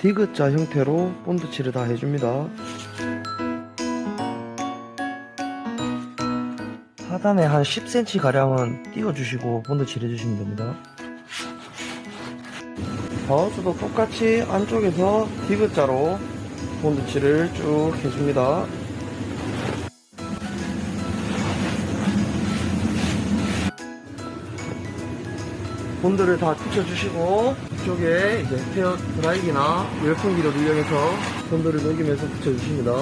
디귿자 형태로 본드 칠을 다 해줍니다. 하단에 한 10cm 가량은 띄워주시고 본드 칠 해주시면 됩니다. 바우스도 똑같이 안쪽에서 디귿자로 본드 칠을 쭉 해줍니다. 본드를 다 붙여주시고 이쪽에 이제 헤어 드라이기나 열풍기를 이용해서 본드를 녹이면서 붙여주십니다.